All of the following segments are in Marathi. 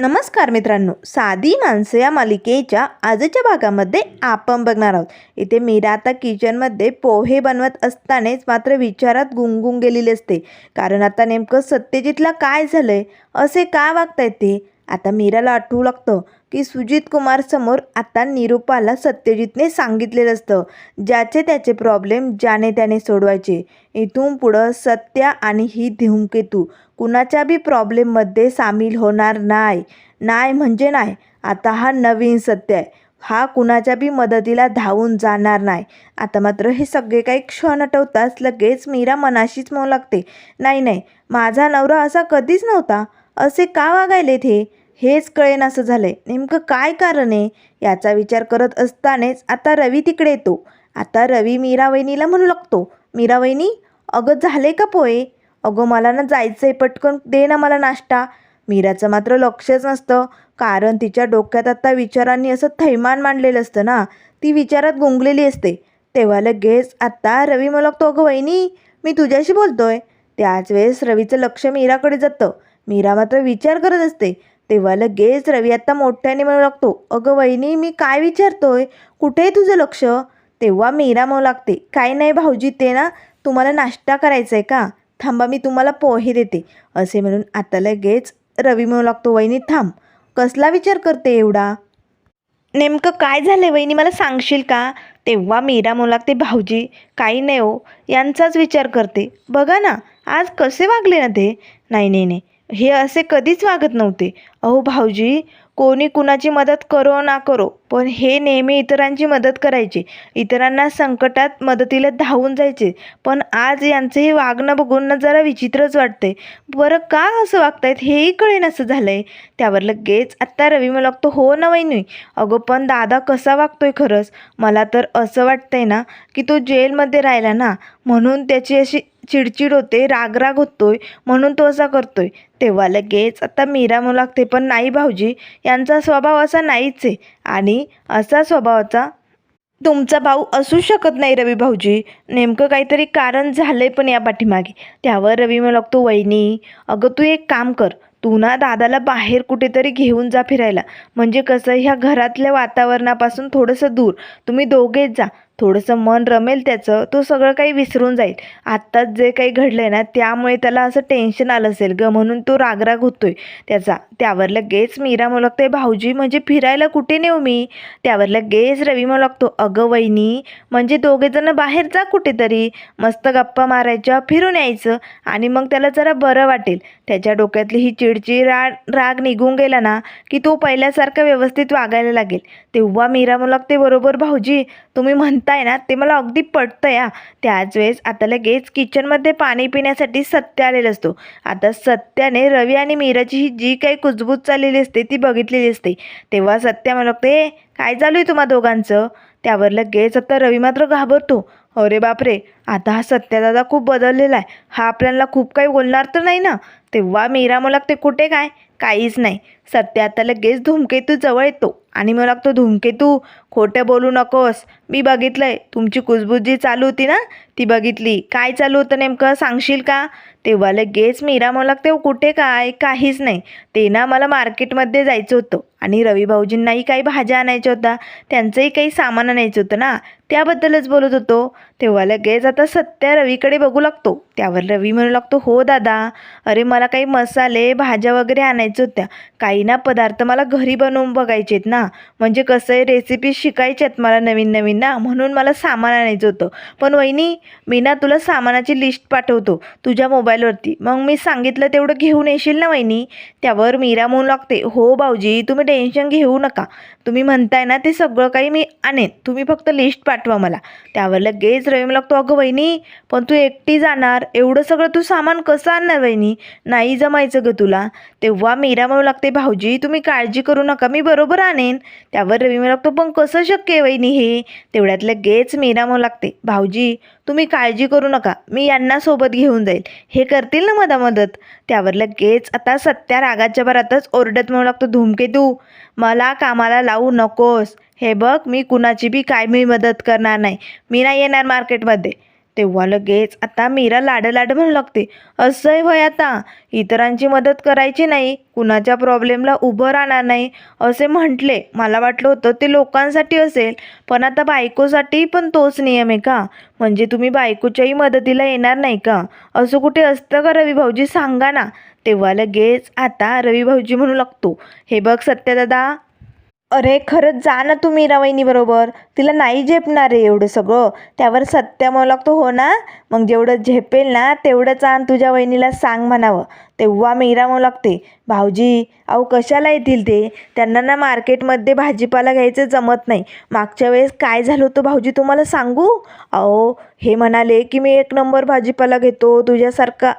नमस्कार मित्रांनो साधी माणसं या मालिकेच्या आजच्या भागामध्ये आपण बघणार आहोत. इथे मीरा आता किचनमध्ये पोहे बनवत असतानाच मात्र विचारात गुंगून गेलेली असते. कारण आता नेमकं सत्यजितला काय झालंय? असे का वागतायत ते? आता मीराला आठवू लागतं की सुजित कुमार समोर आता निरूपाला सत्यजितने सांगितलेलं असतं ज्याचे त्याचे प्रॉब्लेम ज्याने त्याने सोडवायचे. इथून पुढं सत्या आणि ही धूमकेतू कुणाच्या बी प्रॉब्लेममध्ये सामील होणार नाही. नाही म्हणजे नाही. आता हा नवीन सत्य आहे. हा कुणाच्या बी मदतीला धावून जाणार नाही. आता मात्र हे सगळे काही क्षण आठवताच लगेच मीरा मनाशीच म्हणू लागते. नाही नाही. माझा नवरा असा कधीच नव्हता. असे का वागायलेत हे? हेच कळेन असं झालंय. नेमकं काय कारण आहे? याचा विचार करत असतानाच आता रवी तिकडे येतो. आता रवी मीरा वहिनीला म्हणू लागतो मीरा वहिनी अगं झाले का पोहे? अगं मला ना जायचं आहे पटकन दे ना मला नाश्ता. मीराचं मात्र लक्षच नसतं कारण तिच्या डोक्यात आता विचारांनी असं थैमान मांडलेलं असतं ना ती विचारात गुंगलेली असते. तेव्हा लगेच आत्ता रवी मला लागतो अगं वहिनी मी तुझ्याशी बोलतोय. त्याच वेळेस रवीचं लक्ष मीराकडे जातं. मीरा मात्र विचार करत असते तेव्हा लगेच रवी आत्ता मोठ्याने म्हणू लागतो अगं वहिनी मी काय विचारतोय? कुठे आहे तुझं लक्ष? तेव्हा मीरा म्हणू लागते काय नाही भाऊजी ते ना तुम्हाला नाश्ता करायचा आहे का? थांबा मी तुम्हाला पोहे देते. असे म्हणून आता लगेच रवी म्हणू लागतो वहिनी थांब. कसला विचार करते एवढा? नेमकं काय झालं आहे वहिनी मला सांगशील का? तेव्हा मीरा म्हणू लागते भाऊजी काही नाही हो यांचाच विचार करते. बघा ना आज कसे वागले ना ते? नाही नाही नाही. हे असे कधीच वागत नव्हते. अहो भाऊजी कोणी कुणाची मदत करो ना करो पण हे नेहमी इतरांची मदत करायचे. इतरांना संकटात मदतीला धावून जायचे. पण आज यांचं हे वागणं बघून ना जरा विचित्रच वाटतंय. बरं का असं वागतायत? हेही कळेन असं झालंय. त्यावर लगेच आत्ता रवी मला लागतो हो ना वहिनी? अगं पण दादा कसा वागतोय खरंच? मला तर असं वाटतंय ना की तो जेलमध्ये राहिला ना म्हणून त्याची अशी चिडचिड होते रागराग होतोय म्हणून तो असा करतोय. तेव्हा लगेच आता मीरा म्हणू लागते पण नाही भाऊजी यांचा स्वभाव असा नाहीच आहे. आणि असा स्वभावाचा तुमचा भाऊ असू शकत नाही रवी भाऊजी. नेमकं काहीतरी कारण झालं आहे पण या पाठीमागे. त्यावर रवी मला लागतो वहिनी अगं तू एक काम कर. तू ना दादाला बाहेर कुठेतरी घेऊन जा फिरायला. म्हणजे कसं ह्या घरातल्या वातावरणापासून थोडंसं दूर. तुम्ही दोघेच जा. थोडंसं मन रमेल त्याचं तो सगळं काही विसरून जाईल. आत्ताच जे काही घडलं आहे ना त्यामुळे त्याला असं टेन्शन आलं असेल ग म्हणून तो रागराग होतोय त्याचा. त्यावर लगेच मीरा म्हणू लागते भाऊजी म्हणजे फिरायला कुठे नेऊ मी? त्यावर लगेच रवी म्हणू लागतो अगं वहिनी म्हणजे दोघेजणं बाहेर जा कुठेतरी. मस्त गप्पा मारायच्या फिरून यायचं आणि मग त्याला जरा बरं वाटेल. त्याच्या डोक्यातली ही चिडचिड राग राग निघून गेला ना की तो पहिल्यासारखा व्यवस्थित वागायला लागेल. तेव्हा मीरा म्हणू ते बरोबर भाऊजी तुम्ही म्हणताय ना ते मला अगदी पटतं या त्याच वेळेस आता लगेच किचनमध्ये पाणी पिण्यासाठी सत्य आलेला असतो. आता सत्याने रवी आणि मीराची ही जी काही कुजबूज चाललेली असते ती बघितलेली असते. तेव्हा सत्या मला लागते काय चालू आहे तुम्हा दोघांचं? त्यावर लगेच आता रवी मात्र घाबरतो. अरे बापरे आता हा सत्यादादा खूप बदललेला आहे. हा आपल्याला खूप काही बोलणार तर नाही ना? तेव्हा मीरा मला लागते कुठे काय? काहीच नाही. सत्य आता लगेच धूमकेतू जवळ येतो. आणि मला लागतो धूमकेतू खोटं बोलू नकोस. मी बघितलंय तुमची कुजबूज जी चालू होती ना ती बघितली. काय चालू होतं नेमकं सांगशील का? तेव्हा लगेच मीरा मला लागते कुठे काय? काहीच नाही. ते ना मला मार्केटमध्ये जायचं होतं आणि रवी भाऊजींनाही काही भाज्या आणायच्या होत्या. त्यांचंही काही सामान आणायचं होतं ना त्याबद्दलच बोलत होतो. तेव्हा लगेच आता सत्या रवीकडे बघू लागतो. त्यावर रवी म्हणू लागतो हो दादा अरे मला काही मसाले भाज्या वगैरे आणायच्या होत्या. काही ना पदार्थ मला घरी बनवून बघायचे आहेत ना म्हणजे कसं आहे रेसिपी शिकायच्यात आहेत मला नवीन नवीन ना म्हणून मला सामान आणायचं होतं. पण वहिनी मी ना तुला सामानाची लिस्ट पाठवतो तुझ्या मोबाईलवरती मग मी सांगितलं तेवढं घेऊन येशील ना वहिनी? त्यावर मीरा म्हणू लागते हो भाऊजी तुम्ही टेन्शन घेऊ नका. तुम्ही म्हणताय ना ते सगळं काही मी आणेन. तुम्ही फक्त लिस्ट पाठवा मला. त्यावर लगेच रवी मला लागतो अगं वहिनी पण तू एकटी जाणार. एवढं सगळं तू सामान कसं आणणार वहिनी? नाही जमायचं गं तुला. तेव्हा मीरा म्हणू लागते भाऊजी तुम्ही काळजी करू नका. मी बरोबर आणेन. त्यावर रवी म्हणू लागतो पण कसं शक्य आहे वहिनी हे? तेवढ्यात लगेच मीरा म्हणू लागते भाऊजी तुम्ही काळजी करू नका मी यांना सोबत घेऊन जाईल. हे करतील ना मदा मदत? त्यावर लगेच आता सत्या रागाच्या भरातच ओरडत म्हणू लागतो धूमकेतू मला कामाला लावू नकोस. हे बघ मी कुणाची बी काय मी मदत करणार नाही. मी नाही येणार मार्केटमध्ये तेव्हा लगेच आता मीरा लाड लाड म्हणू लागते. असंही होय आता. इतरांची मदत करायची नाही. कुणाच्या प्रॉब्लेमला उभं राहणार नाही. असे म्हटले. मला वाटलं होतं ते लोकांसाठी असेल. पण आता बायकोसाठी पण तोच नियम आहे का? म्हणजे तुम्ही बायकोच्याही मदतीला येणार नाही का? असं कुठे असतं का रवी भाऊजी? सांगा ना. तेव्हा लगेच आता रवी भाऊजी म्हणू लागतो. हे बघ सत्यदादा अरे खरंच जा ना तू मीरा तिला नाही झेपणार रे एवढं सगळं. त्यावर सत्य म्हणू लागतो हो ना. मग जेवढं झेपेल ना तेवढंच आण तुझ्या वहिनीला सांग म्हणावं. तेव्हा मीरा म्हणू लागते भाऊजी अहो कशाला येतील ते? त्यांना ना मार्केटमध्ये भाजीपाला घ्यायचं जमत नाही. मागच्या वेळेस काय झालं होतं भाऊजी तुम्हाला सांगू? अहो हे म्हणाले की मी एक नंबर भाजीपाला घेतो. तुझ्यासारखा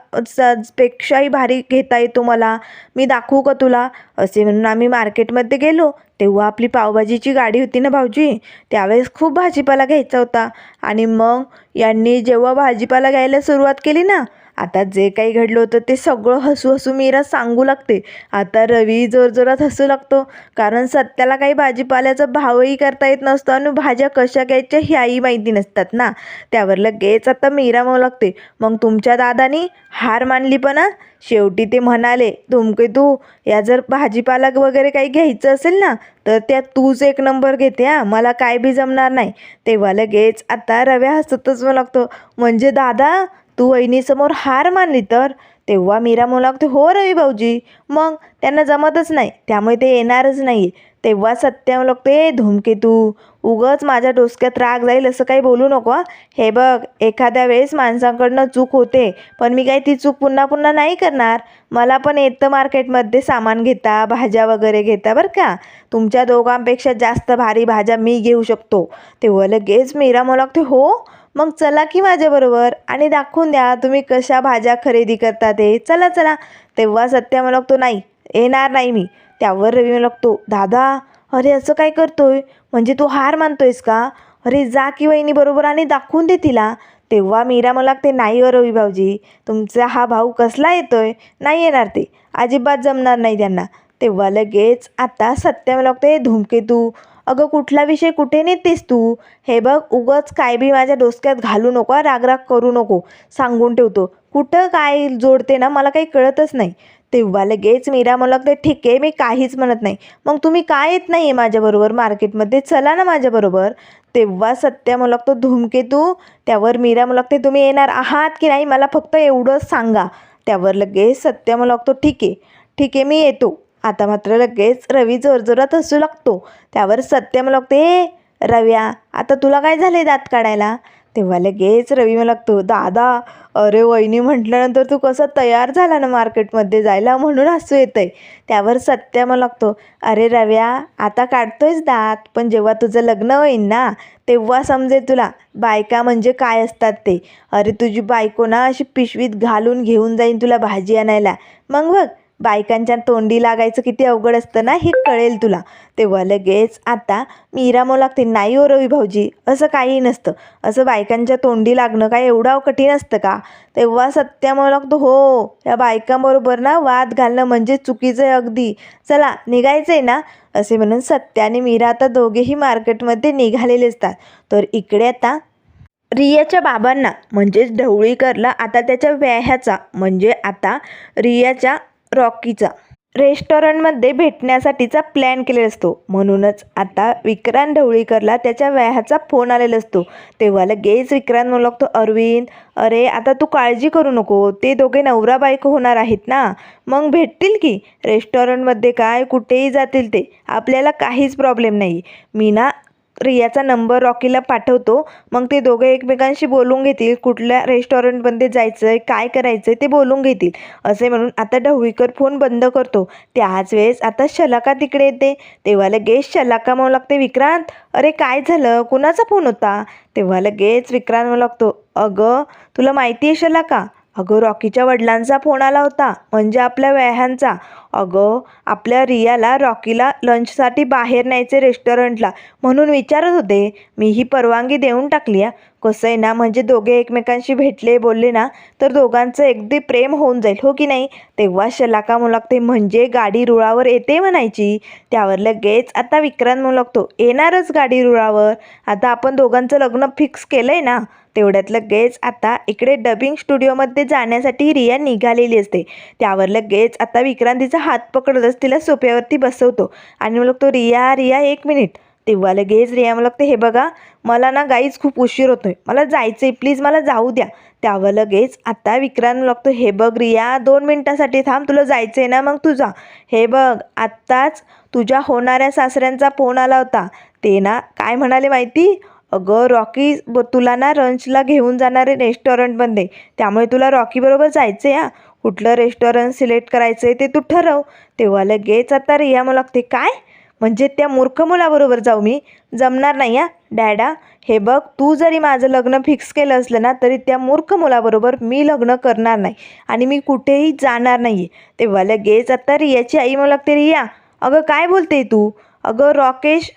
पेक्षाही भारी घेता येतो मला. मी दाखवू का तुला? असे म्हणून आम्ही मार्केटमध्ये गेलो. तेव्हा आपली पावभाजीची गाडी होती ना भाऊजी? त्यावेळेस खूप भाजीपाला घ्यायचा होता. आणि मग यांनी जेव्हा भाजीपाला घ्यायला सुरुवात केली ना आता जे काही घडलं होतं ते सगळं हसू हसू मीरा सांगू लागते. आता रवी जोरजोरात हसू लागतो. कारण सत्याला काही भाजीपाल्याचा भावही करता येत नसतो आणि भाज्या कशा घ्यायच्या ह्याही माहिती नसतात ना. त्यावर लगेच आता मीरा म्हणू लागते. मग तुमच्या दादानी हार मानली पण शेवटी ते म्हणाले तुमके तू या जर भाजीपाला वगैरे काही घ्यायचं असेल ना तर त्या तूच एक नंबर घेते हा? मला काय बी जमणार नाही. तेव्हा लगेच आता रव्या हसतच मग लागतो. म्हणजे दादा तू वहिनीसमोर हार मानली तर? तेव्हा मीरा म्हणू हो रवी भाऊजी. मग? त्यांना जमतच नाही. त्यामुळे ते येणारच नाही तेव्हा सत्य म्हणू लागते धूमकेतू उगच माझ्या डोसक्यात राग जाईल असं काही बोलू नको हे. बघ एखाद्या वेळेस माणसांकडनं चूक होते पण मी काही ती चूक पुन्हा पुन्हा नाही करणार. मला पण येतं मार्केटमध्ये सामान घेता भाज्या वगैरे घेता बरं का? तुमच्या दोघांपेक्षा जास्त भारी भाज्या मी घेऊ शकतो. तेव्हा लगेच मीरा म्हणू हो? मग चला की माझ्याबरोबर आणि दाखवून द्या तुम्ही कशा भाज्या खरेदी करता ते. चला चला. तेव्हा सत्या मला लागतो नाही येणार नाही मी. त्यावर रवी म्हणू लागतो दादा अरे असं काय करतोय? म्हणजे तू हार मानतोयस का? अरे जा की वहिनी बरोबर आणि दाखवून दे तिला. तेव्हा मीरा मला लागते नाही हो रवी भाऊजी तुमचा हा भाऊ कसला येतोय? नाही येणार ते. अजिबात जमणार नाही त्यांना. तेव्हा लगेच आता सत्य मला लागते धूमकेतू अगं कुठला विषय कुठे नेतेस तू? हे बघ उगंच काय बी माझ्या डोसक्यात घालू नको रागराग राग राग करू नको सांगून ठेवतो. कुठं काय जोडते ना मला काही कळतच नाही. तेव्हा लगेच मीरा मला ते ठीक आहे मी काहीच म्हणत नाही. मग तुम्ही काय येत नाही आहे माझ्याबरोबर मार्केटमध्ये? चला ना माझ्याबरोबर. तेव्हा सत्या मला तो. धूमकेतू त्यावर मीरा मला ते तुम्ही येणार आहात की नाही? मला फक्त एवढंच सांगा. त्यावर लगेच सत्या मला तो ठीक आहे ठीक आहे मी येतो. आता मात्र लगेच रवी जोरजोरात हसू लागतो. त्यावर सत्य मला लागते "ए, रव्या आता तुला काय झाले दात काढायला? तेव्हा लगेच रवी मला लागतो दादा अरे वहिनी म्हटल्यानंतर तू कसा तयार झाला ना मार्केटमध्ये जायला म्हणून हसू येतंय. त्यावर सत्य मला लागतो अरे रव्या आता काढतोयस दात पण जेव्हा तुझं लग्न होईल ना तेव्हा समजेल तुला बायका म्हणजे काय असतात ते. अरे तुझी बायको ना अशी पिशवीत घालून घेऊन जाईन तुला भाजी आणायला. मग बघ बायकांच्या तोंडी लागायचं किती अवघड असतं ना हे कळेल तुला. तेव्हा लगेच आता मीरा इरामो लागते नाही हो रवी भाऊजी असं काही नसतं. असं बायकांच्या तोंडी लागणं काय एवढं कठीण असतं का? तेव्हा सत्या लागतो हो या बायकांबरोबर ना वाद घालणं म्हणजे चुकीचं आहे अगदी. चला निघायचं आहे ना? असे म्हणून सत्या आणि मीरा आता दोघेही मार्केटमध्ये निघालेले असतात. तर इकडे आता रियाच्या बाबांना म्हणजेच ढवळीकरला आता त्याच्या व्याह्याचा म्हणजे आता रियाच्या रॉकीचा. रेस्टॉरंटमध्ये भेटण्यासाठीचा प्लॅन केलेला असतो. म्हणूनच आता विक्रांत ढवळीकरला त्याच्या वयाचा फोन आलेला असतो. तेव्हा लगेच विक्रांत म्हणू लागतो अरविंद अरे आता तू काळजी करू नको. ते दोघे नवरा बायको होणार आहेत ना? मग भेटतील की? रेस्टॉरंटमध्ये काय? कुठेही जातील ते. आपल्याला काहीच प्रॉब्लेम नाही. मी ना रियाचा नंबर रॉकीला पाठवतो. मग ते दोघं एकमेकांशी बोलून घेतील कुठल्या रेस्टॉरंटमध्ये जायचं आहे काय करायचं आहे ते बोलून घेतील. असे म्हणून आता ढवळीकर फोन बंद करतो. त्याच वेळेस आता शलाका तिकडे येते. तेव्हा लगेच शलाका म्हणू लागते विक्रांत अरे काय झालं? कुणाचा फोन होता? तेव्हा लगेच विक्रांत म्हणू लागतो अगं तुला माहिती आहे शलाका अगं रॉकीच्या वडिलांचा फोन आला होता. म्हणजे आपल्या व्याह्यांचा अगं आपल्या रियाला रॉकीला लंचसाठी बाहेर न्यायचे रेस्टॉरंटला म्हणून विचारत होते. मी ही परवानगी देऊन टाकली आहे कसं आहे ना म्हणजे दोघे एकमेकांशी भेटले बोलले ना तर दोघांचं अगदी प्रेम होऊन जाईल हो की नाही? तेव्हा शलाका मुलागते म्हणजे गाडी रुळावर येते म्हणायची. त्यावर लगेच आता विक्रांत मुलागतो येणारच गाडी रुळावर. आता आपण दोघांचं लग्न फिक्स केलं आहे ना? तेवढ्यात लगेच आता इकडे डबिंग स्टुडिओमध्ये जाण्यासाठी रिया निघालेली असते. त्यावर लगेच आता विक्रांतीचा हात पकडतच तिला सोप्यावरती बसवतो. आणि मग तो रिया रिया एक मिनिट तेव्हा लगेच रिया मला लागते हे बघा मला ना गाईच खूप उशीर होतोय. मला जायचं आहे प्लीज मला जाऊ द्या. त्यावर लगेच आता विक्रांत लागतो हे बघ रिया दोन मिनटासाठी थांब. तुला जायचं आहे ना मग तुझा. हे बघ आत्ताच तुझ्या होणाऱ्या सासऱ्यांचा फोन आला होता. ते ना काय म्हणाले माहिती? अगं रॉकी ब तुला ना रंचला घेऊन जाणारे रेस्टॉरंटमध्ये त्यामुळे तुला रॉकीबरोबर जायचं आहे हा. कुठलं रेस्टॉरंट सिलेक्ट करायचं आहे ते तू ठरव. तेव्हा लगेच आता रिया मला लागते काय? म्हणजे त्या मूर्ख मुलाबरोबर जाऊ मी? जमणार नाही हा. डॅडा हे बघ तू जरी माझं लग्न फिक्स केलं असलं ना तरी त्या मूर्ख मुलाबरोबर मी लग्न करणार नाही आणि मी कुठेही जाणार नाही आहे तेव्हा लगेच आता रियाची आई मला लागते रिया अगं काय बोलते तू? अगं रॉकेश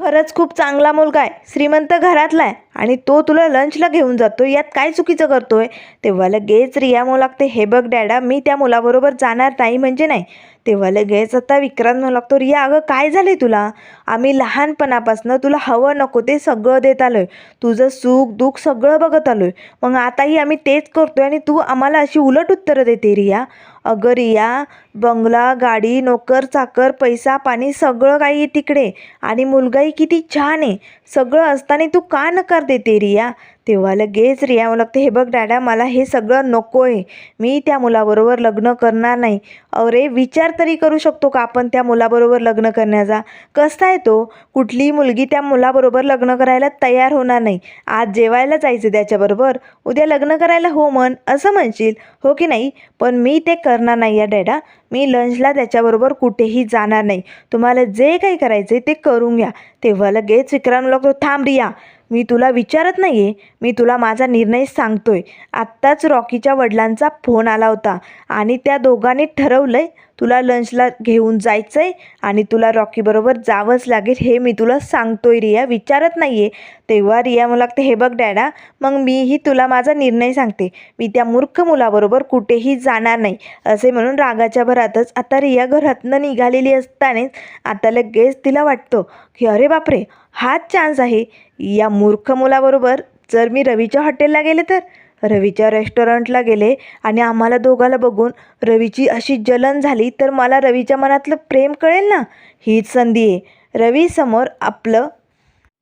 खरंच खूप चांगला मुलगा आहे. श्रीमंत घरातला आहे आणि तो तुला लंचला घेऊन जातो यात काय चुकीचं करतोय? तेव्हा लगेच रिया मग लागते हे बघ डॅडा मी त्या मुलाबरोबर जाणार नाही म्हणजे नाही. तेव्हा लगेच आता विक्रांत म्हणू लागतो रिया अगं काय झालं तुला? आम्ही लहानपणापासून तुला हवं नको ते सगळं देत आलो आहे तुझं सुख दुःख सगळं बघत आलो आहे मग आताही आम्ही तेच करतोय आणि तू आम्हाला अशी उलट उत्तरं देते रिया. अगं रिया बंगला गाडी नोकर चाकर पैसा पाणी सगळं काही आहे तिकडे. आणि मुलगाही किती छान आहे. सगळं असताना तू का नकार देते रिया? तेव्हा लगेच रिया मला लागते हे बघ डॅडा मला हे सगळं नको आहे मी त्या मुलाबरोबर लग्न करणार नाही. अरे विचार तरी करू शकतो का आपण त्या मुलाबरोबर लग्न करण्याचा? कसा आहे तो? कुठलीही मुलगी त्या मुलाबरोबर लग्न करायला तयार होणार नाही. आज जेवायला जायचं त्याच्याबरोबर. उद्या लग्न करायला हो म्हण असं म्हणशील? हो की नाही? पण मी ते करणार नाही या डॅडा. मी लंचला त्याच्याबरोबर कुठेही जाणार नाही. तुम्हाला जे काही करायचं ते करून घ्या. तेव्हा लगेच विक्रांत लागतो थांब रिया. मी तुला विचारत नाही आहे मी तुला माझा निर्णय सांगतोय. आत्ताच रॉकीच्या वडिलांचा फोन आला होता आणि त्या दोघांनी ठरवलं आहे तुला लंचला घेऊन जायचं आहे आणि तुला रॉकीबरोबर जावंच लागेल हे मी तुला सांगतोय रिया. विचारत नाही आहे तेव्हा रिया मला लागते हे बघ डॅडा मग मीही तुला माझा निर्णय सांगते. मी त्या मूर्ख मुलाबरोबर कुठेही जाणार नाही. असे म्हणून रागाच्या भरातच आता रिया घरातनं निघालेली असतानाच आता लगेच तिला वाटतं की अरे बापरे हाच चान्स आहे. या मूर्ख मुलाबरोबर जर मी रवीच्या हॉटेलला गेले तर? रवीच्या रेस्टॉरंटला गेले आणि आम्हाला दोघाला बघून रवीची अशी जलन झाली तर मला रवीच्या मनातलं प्रेम कळेल ना? हीच संधी आहे. रवीसमोर आपलं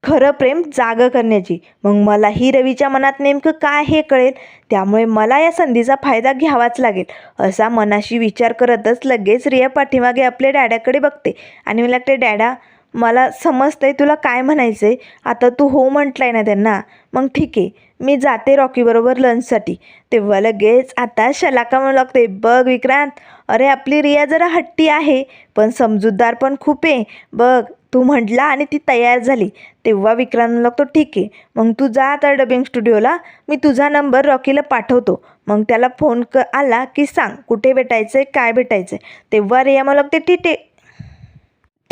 खरं प्रेम जागं करण्याची. मग मलाही रवीच्या मनात नेमकं काय हे कळेल? त्यामुळे मला या संधीचा फायदा घ्यावाच लागेल. असा मनाशी विचार करतच लगेच रिया पाठीमागे आपल्या डॅड्याकडे बघते. आणि मला वाटते डॅडा मला समजतं आहे तुला काय म्हणायचं आहे आता तू हो म्हटलं आहे ना त्यांना. मग ठीक आहे मी जाते रॉकीबरोबर लंचसाठी. तेव्हा लगेच आता शलाका म्हणू लागते बघ विक्रांत अरे आपली रिया जरा हट्टी आहे पण समजूतदार पण खूप आहे. बघ तू म्हटला आणि ती तयार झाली. तेव्हा विक्रांत म्हणू लागतो ठीक आहे मग तू जा आता डबिंग स्टुडिओला. मी तुझा नंबर रॉकीला पाठवतो. मग त्याला फोन क आला की सांग कुठे भेटायचं आहे काय भेटायचं आहे तेव्हा रिया मला लागते ठीक आहे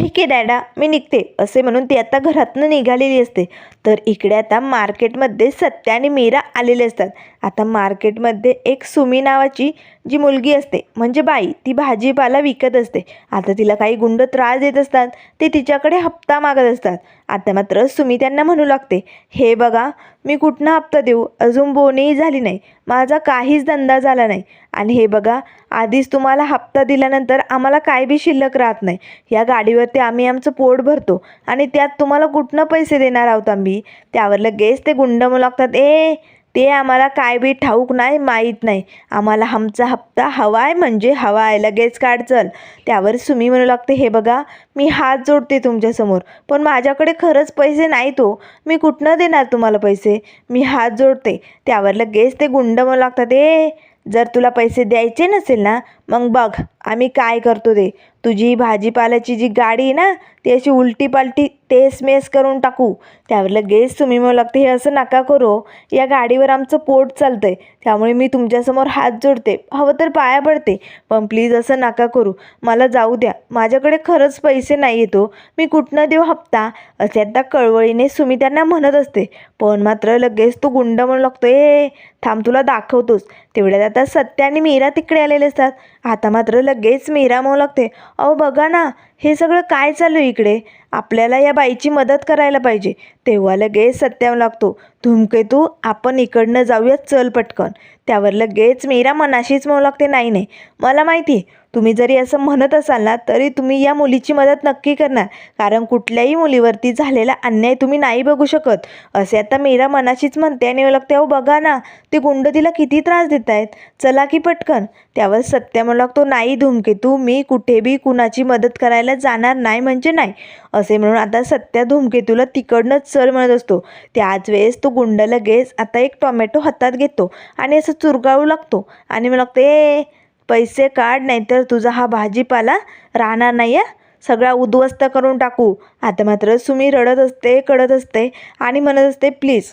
ठीक आहे डॅडा मी निघते असे म्हणून ती आता घरातनं निघालेली असते. तर इकडे आता मार्केटमध्ये सत्या आणि मीरा आलेले असतात. आता मार्केटमध्ये एक सुमी नावाची जी मुलगी असते म्हणजे बाई ती भाजीपाला विकत असते. आता तिला काही गुंड त्रास देत असतात ते तिच्याकडे हप्ता मागत असतात. आता मात्र सुमी त्यांना म्हणू लागते हे बघा मी कुठनं हप्ता देऊ? अजून बोनेही झाली नाही. माझा काहीच धंदा झाला नाही. आणि हे बघा आधीच तुम्हाला हप्ता दिल्यानंतर आम्हाला काय बी शिल्लक राहत नाही. या गाडीवरती आम्ही आमचं पोट भरतो आणि त्यात तुम्हाला कुठनं पैसे देणार आहोत आम्ही? त्यावर लगेच ते गुंड म्हणू लागतात. ए ते आम्हाला काय बी ठाऊक नाही माहीत नाही. आम्हाला आमचा हप्ता हवा आहे म्हणजे हवा आहे लगेच काढ चल. त्यावर सुमी म्हणू लागते हे बघा मी हात जोडते तुमच्यासमोर पण माझ्याकडे खरंच पैसे नाही तो हो. मी कुठनं देणार तुम्हाला पैसे? मी हात जोडते. त्यावर लगेच ते गुंड म्हणू लागतात. ए जर तुला पैसे द्यायचे नसेल ना मग बघ आम्ही काय करतो ते? तुझी भाजीपाल्याची जी गाडी आहे ना ती अशी उलटी पालटी तेस मेस करून टाकू. त्यावर लगेच तुम्ही मग लागते हे असं नका करू हो. या गाडीवर आमचं पोट चालतं आहे त्यामुळे मी तुमच्यासमोर हात जोडते. हवं तर पाया पडते. पण प्लीज असं नका करू. मला जाऊ द्या. माझ्याकडे खरंच पैसे नाही येतो हो. मी कुठनं देऊ हप्ता? असे आता कळवळीने सुमी त्यांना म्हणत असते. पण मात्र लगेच तो गुंड म्हणू लागतो ए थांब तुला दाखवतोस तेवढ्यात आता सत्य आणि मीरा तिकडे आलेले असतात. आता मात्र लगेच मीरा म्हणू लागते अहो बघा ना हे सगळं काय चालू आहे इकडे? आपल्याला या बाईची मदत करायला पाहिजे. तेव्हा लगेच सत्याम लागतो. धूमकेतू आपण इकडनं जाऊया चल पटकन. त्यावर लगेच मीरा मनाशीच म्हणू लागते. नाही नाही. मला माहिती आहे तुम्ही जरी असं म्हणत असाल ना तरी तुम्ही या मुलीची मदत नक्की करणार. कारण कुठल्याही मुलीवरती झालेला अन्याय तुम्ही नाही बघू शकत. असे आता मीरा मनाशीच म्हणते आणि लागते अहो बघा ना ते गुंड तिला किती त्रास देत आहेत चला की पटकन. त्यावर सत्य म्हणू लागतो नाही धूमकेतू मी कुठे बी कुणाची मदत करायला जाणार नाही म्हणजे नाही. असे म्हणून आता सत्या धूमकेतूला तिकडनंच चल म्हणत असतो. त्याच वेळेस तो गुंड लगेच आता एक टोमॅटो हातात घेतो आणि असं चुरगाळू लागतो. आणि मग लागतो ए पैसे काढ नाहीतर तुझा हा भाजीपाला राहणार नाही आहे सगळा उद्ध्वस्त करून टाकू. आता मात्र सुमी रडत असते कडत असते आणि म्हणत असते प्लीज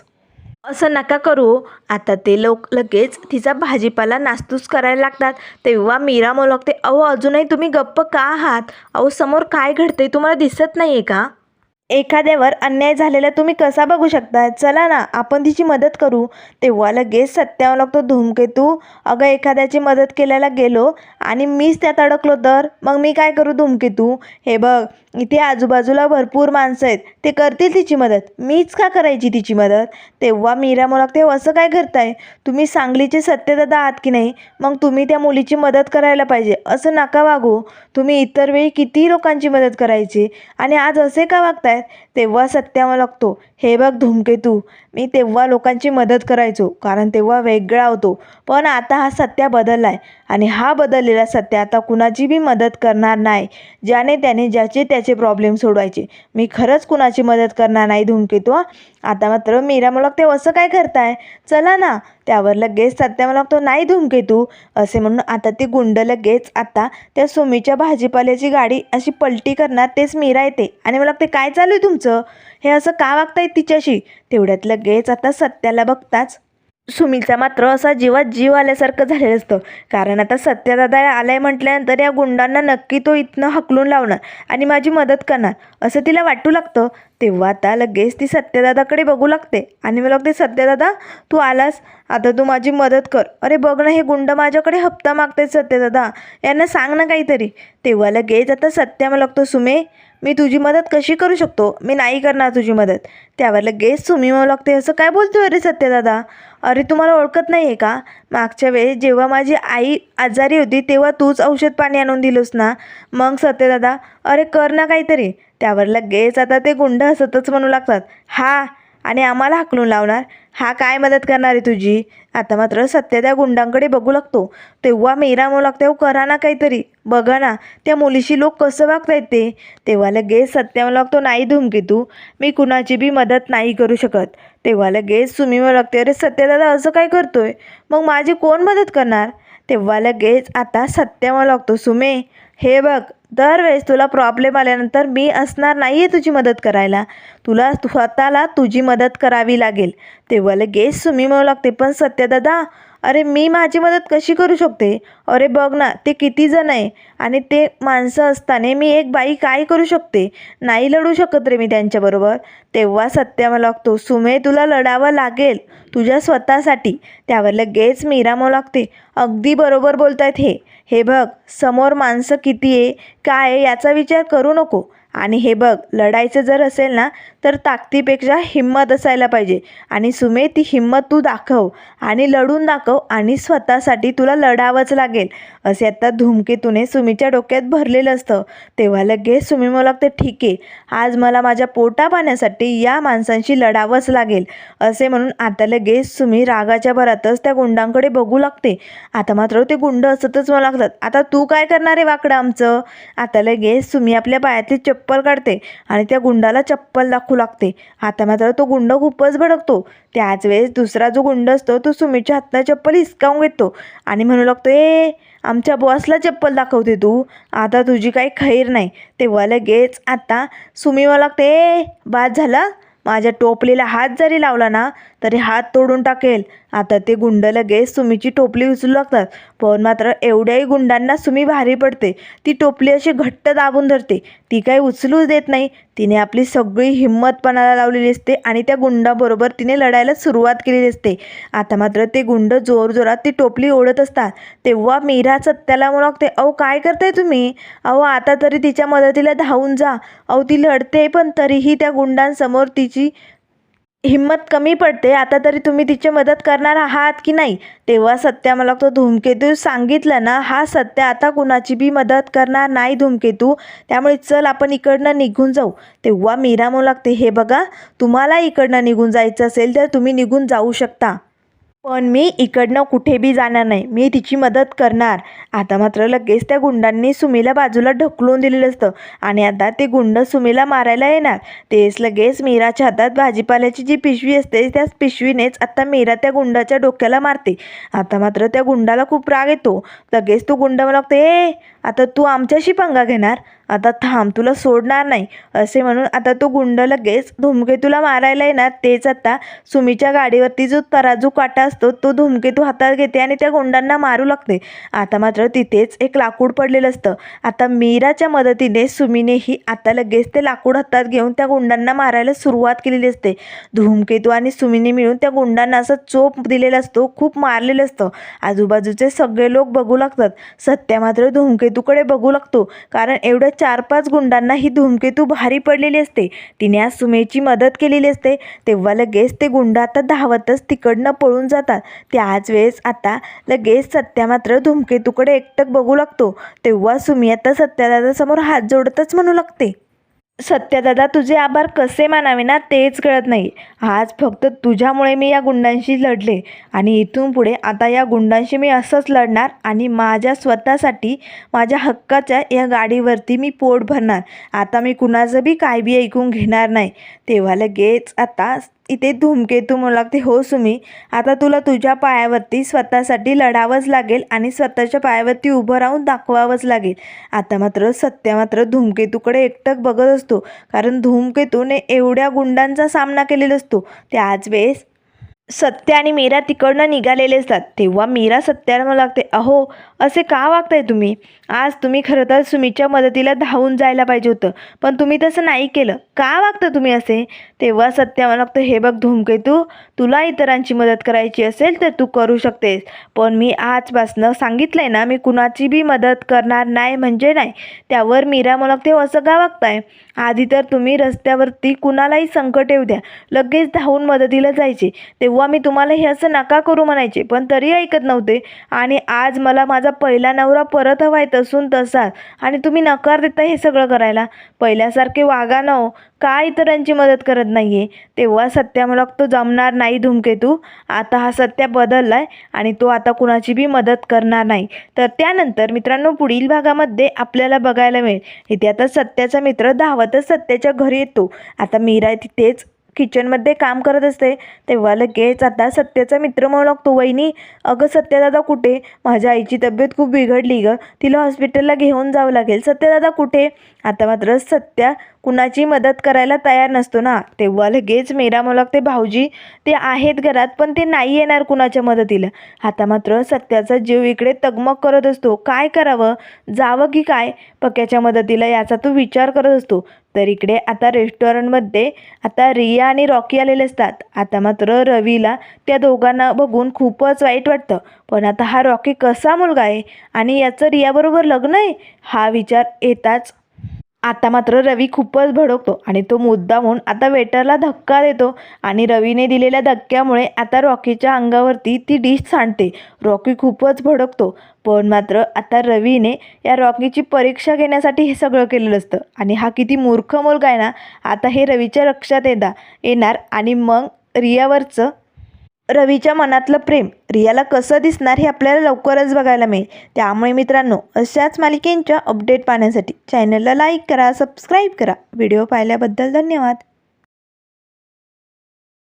असं नका करू. आता ते लोक लगेच तिचा भाजीपाला नास्तूस करायला लागतात. तेव्हा मीरा म्हणू लागते अहो अजूनही तुम्ही गप्प का आहात? अहो समोर काय घडते तुम्हाला दिसत नाही आहे का? एखाद्यावर अन्याय झालेला तुम्ही कसा बघू शकता चला ना आपण तिची मदत करू. तेव्हा लगेच सत्यावर लागतो धूमकेतू. अगं एखाद्याची मदत केल्याला गेलो आणि मीच त्यात अडकलो तर? मग मी काय करू धूमकेतू? हे बघ इथे आजूबाजूला भरपूर माणसं आहेत. ते करतील तिची मदत. मीच का करायची तिची मदत? तेव्हा मीरा मला लागते असं काय करताय? तुम्ही सांगलीचे सत्यदादा आहात की नाही? मग तुम्ही त्या मुलीची मदत करायला पाहिजे. असं नका वागू. तुम्ही इतर वेळी किती लोकांची मदत करायची? आणि आज असे का वागतायत तेव्हा सत्यावा लागतो. हे बघ धूमकेतू मी तेव्हा लोकांची मदत करायचो कारण तेव्हा वेगळा होतो. पण आता हा सत्या बदलला आहे आणि हा बदललेला सत्या आता कुणाची बी मदत करणार नाही ज्याने त्याने ज्याचे त्याचे प्रॉब्लेम सोडवायचे. मी खरंच कुणाची मदत करणार नाही धूमकेतू आता मात्र मीरा मला ते असं काय करताय? चला ना. त्यावर लगेच सत्या मला तो नाही धूमकेतू असे म्हणून आता ती गुंड लगेच आता त्या सुमीच्या भाजीपाल्याची गाडी अशी पलटी करणार तेच मीरा येते. आणि मला लागते काय चालू आहे तुमचं? हे असं का वागताय तिच्याशी? तेवढ्यात लगेच आता सत्याला बघताच सुमीचा मात्र असा जीवात जीव आल्यासारखं झालेलं असतं. कारण आता सत्यदादा आलाय म्हटल्यानंतर या गुंडांना नक्की तो इथनं हकलून लावणार आणि माझी मदत करणार असं तिला वाटू लागतं. तेव्हा आता लगेच ती सत्यदादाकडे बघू लागते आणि मला लागते सत्यदादा तू आलास? आता तू माझी मदत कर. अरे बघ ना हे गुंड माझ्याकडे हप्ता मागते सत्यदादा. यांना सांग ना काहीतरी. तेव्हा लगेच आता सत्या मला लागतो सुमे मी तुझी मदत कशी करू शकतो? मी नाही करणार तुझी मदत. त्यावर लगेच सुमी म्हणू लागते असं काय बोलतो अरे सत्यदादा? अरे तुम्हाला ओळखत नाही आहे का? मागच्या वेळेस जेव्हा माझी आई आजारी होती तेव्हा तूच औषध पाणी आणून दिलोस ना? मग सत्यदादा अरे कर ना काहीतरी. त्यावर लगेच आता ते गुंड हसतच म्हणू लागतात हा आणि आम्हाला हाकलून लावणार. हा काय मदत करणार आहे तुझी? आता मात्र सत्य त्या गुंडांकडे बघू लागतो. तेव्हा मेरा मोलाग लागते करा ना काहीतरी. बघा ना त्या मुलीशी लोक कसं वागतायत ते? तेव्हा लगेच सत्य म्हणू लागतो नाही धुमकी तू. मी कुणाची बी मदत नाही करू शकत. तेव्हा लगेच सुमी म्हणू लागते अरे सत्यदादा असं काय करतोय? मग माझी कोण मदत करणार? तेव्हा लगेच आता सत्य म्हणू लागतो सुमे हे बघ दरवेळेस तुला प्रॉब्लेम आल्यानंतर मी असणार नाही आहे तुझी मदत करायला. तुला स्वतःला तुझी मदत करावी लागेल. तेव्हा लगेच सुमी म्हणू लागते पण सत्यदादा अरे मी माझी मदत कशी करू शकते? अरे बघ ना ते किती जण आहे आणि ते माणसं असताना मी एक बाई काय करू शकते? नाही लढू शकत रे मी त्यांच्याबरोबर तेव्हा सत्या मला लागतो सुमे तुला लढावं लागेल तुझ्या स्वतःसाठी. त्यावर लगेच मीरा म्हणू लागते अगदी बरोबर बोलत आहेत हे. हे बघ समोर माणसं किती आहे काय आहे याचा विचार करू नको. आणि हे बघ लढायचं जर असेल ना तर ताकदीपेक्षा हिंमत असायला पाहिजे. आणि सुमे ती हिंमत तू दाखव आणि लढून दाखव आणि स्वतःसाठी तुला लढावंच लागेल. असे आता धूमकेतूने सुमीच्या डोक्यात भरलेलं असतं. तेव्हा लगेच सुमी मला लागते ठीक आहे. आज मला माझ्या पोटा पाण्यासाठी या माणसांशी लढावंच लागेल. असे म्हणून आता लगेच सुमी रागाच्या भरातच त्या गुंडांकडे बघू लागते. आता मात्र ते गुंड असतच मला लागतात. आता तू काय करणार आहे वाकडं आमचं? आता लगेच सुमी आपल्या पायातली चप्पल चप्पल काढते आणि त्या गुंडाला चप्पल दाखवू लागते. आता मात्र तो गुंड खूपच भडकतो. त्याच वेळेस दुसरा जो गुंड असतो तो सुमीच्या हातनं चप्पल हिसकावून घेतो आणि म्हणू लागतो ए आमच्या बॉसला चप्पल दाखवते तू. आता तुझी काही खैर नाही. तेव्हा लगेच आता सुमी मला लागते ए बाद झाला? माझ्या टोपलीला हात जरी लावला ना तरी हात तोडून टाकेल. आता ते गुंड लगेच सुमीची टोपली उचलू लागतात. पण मात्र एवढ्याही गुंडांना सुमी भारी पडते. ती टोपली अशी घट्ट दाबून धरते. ती काही उचलूच देत नाही. तिने आपली सगळी हिंमतपणाला लावलेली असते आणि त्या गुंडाबरोबर तिने लढायला सुरुवात केलेली असते. आता मात्र ते गुंड जोरजोरात ती टोपली ओढत असतात. तेव्हा मीरा सत्याला लागते अहो काय करताय तुम्ही? अहो आता तरी तिच्या मदतीला धावून जा. अहो ती लढते पण तरीही त्या गुंडांसमोर तिची हिंमत कमी पडते. आता तरी तुम्ही तिची मदत करणार आहात की नाही? तेव्हा सत्या मला तो धूमकेतू सांगितलं ना हा सत्या आता कुणाची बी मदत करणार नाही धूमकेतू. त्यामुळे चल आपण इकडनं निघून जाऊ. तेव्हा मीरा म्हणू लागते हे बघा तुम्हाला इकडनं निघून जायचं असेल तर तुम्ही निघून जाऊ शकता. पण मी इकडनं कुठे बी जाणार नाही. मी तिची मदत करणार. आता मात्र लगेच त्या गुंडांनी सुमीला बाजूला ढकलून दिलेलं असतं आणि आता ते गुंड सुमीला मारायला येणार. तेच लगेच मीराच्या हातात भाजीपाल्याची जी पिशवी असते त्याच पिशवीनेच आता मीरा त्या गुंडाच्या डोक्याला मारते. आता मात्र त्या गुंडाला खूप राग येतो. लगेच तो गुंड मला लागतो ए आता तू आमच्याशी पंगा घेणार? आता थांब तुला सोडणार नाही. असे म्हणून आता तो गुंड लगेच धूमकेतूला मारायला येणार. तेच आता सुमीच्या गाडीवरती जो तराजू काटा असतो तो धूमकेतू हातात घेते आणि त्या गुंडांना मारू लागते. आता मात्र तिथेच एक लाकूड पडलेलं असतं. आता मीराच्या मदतीने सुमीनेही आता लगेच ते लाकूड हातात घेऊन त्या गुंडांना मारायला सुरुवात केलेली असते. धूमकेतू आणि सुमीने मिळून त्या गुंडांना असं चोप दिलेला असतो खूप मारलेलं असतं. आजूबाजूचे सगळे लोक बघू लागतात. सत्या मात्र धूमकेतूकडे बघू लागतो. कारण एवढ्या चार पाच गुंडांना ही धूमकेतू भारी पडलेली असते. तिने आज सुमेची मदत केलेली असते. तेव्हा लगेच ते गुंड आता धावतच तिकडनं पळून जातात. त्याच वेळेस आता लगेच सत्या मात्र धूमकेतूकडे एकटक बघू लागतो. तेव्हा सुमी आता सत्यादादासमोर हात जोडतच म्हणू लागते. सत्यदादा तुझे आभार कसे मानावे ना तेच कळत नाही. आज फक्त तुझ्यामुळे मी या गुंडांशी लढले आणि इथून पुढे आता या गुंडांशी मी असंच लढणार आणि माझ्या स्वतःसाठी माझ्या हक्काच्या या गाडीवरती मी पोट भरणार. आता मी कुणाचं बी काय बी ऐकून घेणार नाही. तेव्हा लगेच आता इथे धूमकेतू म्हणू लागते हो सुमी आता तुला तुझ्या पायावरती स्वतःसाठी लढावंच लागेल आणि स्वतःच्या पायावरती उभं राहून दाखवावंच लागेल. आता मात्र सत्य मात्र धूमकेतूकडे एकटक बघत असतो कारण धूमकेतूने एवढ्या गुंडांचा सामना केलेला असतो. त्याच वेळेस सत्य आणि मीरा तिकडनं निघालेले असतात. तेव्हा मीरा सत्याला मला लागते अहो असे का वागताय तुम्ही? आज तुम्ही खरं तर सुमीच्या मदतीला धावून जायला पाहिजे होतं पण तुम्ही तसं नाही केलं. का वागता तुम्ही असे? तेव्हा सत्य मला लागतं हे बघ धूमकेतू तुला इतरांची मदत करायची असेल तर तू करू शकतेस. पण मी आजपासनं सांगितलं आहे ना मी कुणाची बी मदत करणार नाही म्हणजे नाही. त्यावर मीरा मला हो, असं का वागताय? आधी तर तुम्ही रस्त्यावरती कुणालाही संकट येऊ द्या. लगेच धावून मदतीला जायचे. तेव्हा मी तुम्हाला हे असं नका करू म्हणायचे. पण तरी ऐकत नव्हते. आणि आज मला माझा पहिला नवरा परत हवा आहे तसून तसाच आणि तुम्ही नकार देता हे सगळं करायला. पहिल्यासारखे वागा न हो. का इतरांची मदत करत नाही आहे तेव्हा सत्या मला तो जमणार नाही धूमकेतू आता हा सत्या बदलला आहे आणि तो आता कुणाची बी मदत करणार नाही. तर त्यानंतर मित्रांनो पुढील भागामध्ये आपल्याला बघायला मिळेल. इथे आता सत्याचा मित्र धावतच सत्याच्या घरी येतो. आता मीरा तिथेच किचनमध्ये काम करत असते तेव्हा लगेच आता सत्याचा मित्र म्हणू लागतो वहिनी अगं सत्यदादा कुठे? माझ्या आईची तब्येत खूप बिघडली गं. तिला हॉस्पिटलला घेऊन जावं लागेल. सत्यदादा कुठे? आता मात्र सत्या कुणाची मदत करायला तयार नसतो ना. तेव्हा लगेच मेरा म्हणू ते भाऊजी ते आहेत घरात पण ते नाही येणार कुणाच्या मदतीला. आता मात्र सत्याचा जीव इकडे तगमग करत असतो. काय करावं? जावं की काय? पक्याच्या मदतीला याचा तो विचार करत असतो. तर इकडे आता रेस्टॉरंटमध्ये आता रिया आणि रॉकी आलेले असतात. आता मात्र रवीला त्या दोघांना बघून खूपच वाईट वाटतं. पण आता हा रॉकी कसा मुलगा आहे? आणि याचं रियाबरोबर लग्न आहे? हा विचार येताच आता मात्र रवी खूपच भडकतो आणि तो मुद्दा म्हणून आता वेटरला धक्का देतो आणि रवीने दिलेल्या धक्क्यामुळे आता रॉकीच्या अंगावरती ती डिश सांडते. रॉकी खूपच भडकतो पण मात्र आता रवीने या रॉकीची परीक्षा घेण्यासाठी हे सगळं केलेलं असतं. आणि हा किती मूर्ख मुलगा आहे ना आता हे रवीच्या लक्षात येता येणार आणि मग रियावरचं रवीच्या मनातलं प्रेम रियाला कसं दिसणार हे आपल्याला लवकरच बघायला मिळेल. त्यामुळे मित्रांनो अशाच मालिकेंच्या अपडेट पाहण्यासाठी चॅनलला लाईक करा सबस्क्राईब करा. व्हिडिओ पाहिल्याबद्दल धन्यवाद.